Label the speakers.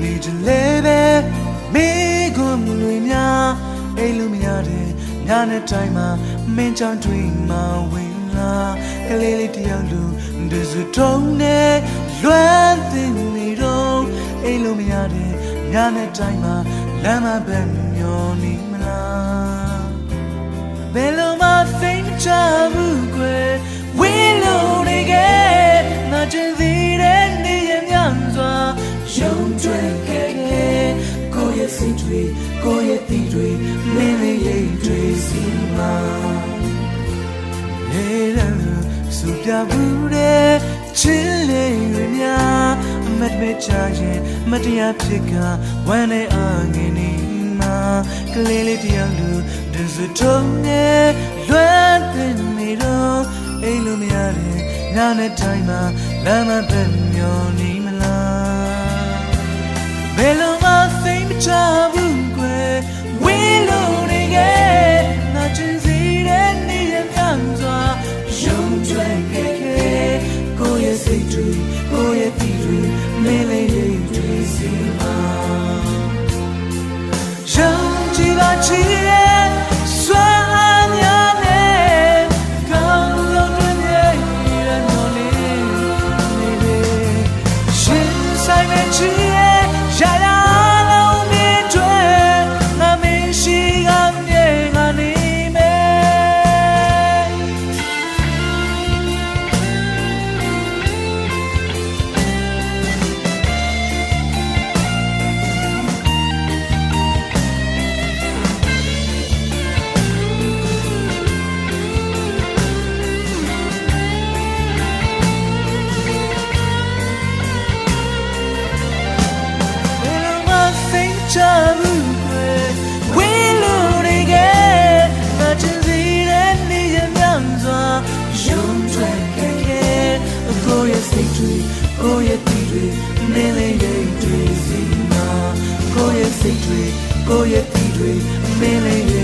Speaker 1: နေကြလေပဲမိကွန်တွေများအိမ်လူမရတဲ့ညနေတိုင်းမှာမင်းချောင်းတွင်မှဝင်လာကလေးလေးတယောက်လူဒူစုထုံးနေလွမ်းတင်နေတော့အိမ်လူမရတဲ့ညနေတိုင်းမှာလမ်းမဘက်မျောနေမလားဘယ်လိုမှစိတ်မချ တ်တွေကိုယ့်ရဲ့သီးတွေမင်းလေးရိတ်တွေစီမှာလေရန်စူပြဘူးတဲ့ချစ်လေးတွေများအမတ်မဲ့ချရင်မတရားဖြစ်ကဝမ်းနဲ့အငင်းနေမှာကလေးလေးတယောက်လူဒူးစထုံးနေလွမ်းတင်နေတော့အိမ်လိုမရတဲ့ညနေတိုင်းမှာလမ်းမပဲမျောနေမလားဘယ်လို ကြည့်ပါချီ တ်တွေကိုယ့်ရဲ့တီတွေမင်းလေးရိတ်တွေစီမှာကိုယ့်ရဲ့စိတ်တွေကိုယ့်ရဲ့တီတွေမင်းလေးရိတ်